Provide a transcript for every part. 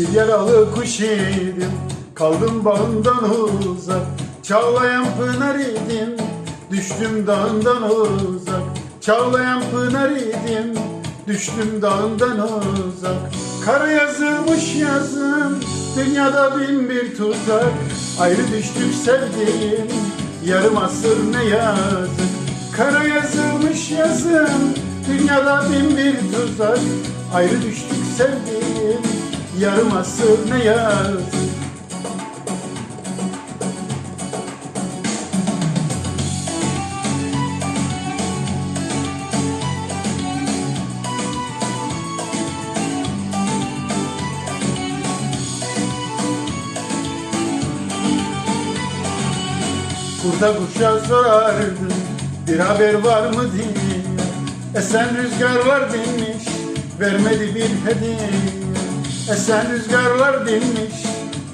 Bir yaralı kuş idim Kaldım bağından uzak. Çağlayan pınar idim. Düştüm dağından uzak. Çağlayan pınar idim. Düştüm dağından uzak. Kara yazılmış yazım. Dünyada bin bir tuzak. Ayrı düştük sevdiğim. Yarım asır ne yazık. Kara yazılmış yazım. Dünyada bin bir tuzak. Ayrı düştük sevdiğim Yarım asır ne yazık Kurda kuşa sorardım Bir haber var mı diye. Esen rüzgarlar dinmiş Vermedi bir hediye Esen rüzgarlar dinmiş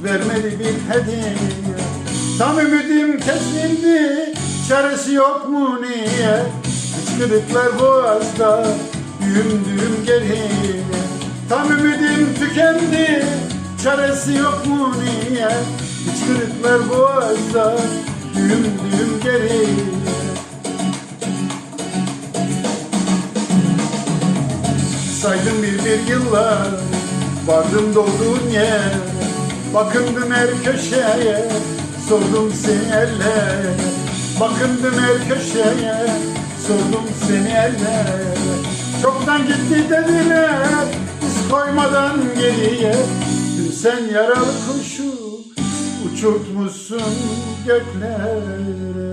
Vermedi bir hediye. Tam ümidim kesildi Çaresi yok mu niye? Hıçkırıklar boğazda Düğüm düğüm geriye. Tam ümidim tükendi Çaresi yok mu niye? Hıçkırıklar boğazda Düğüm düğüm geriye. Saydım bir bir yıllar Vardım dolduğun yer Bakındım her köşeye Sordum seni ellere Bakındım her köşeye Sordum seni ellere Çoktan gitti dediler Biz koymadan geriye. Dün sen yaralı kuşu Uçurtmuşsun göklere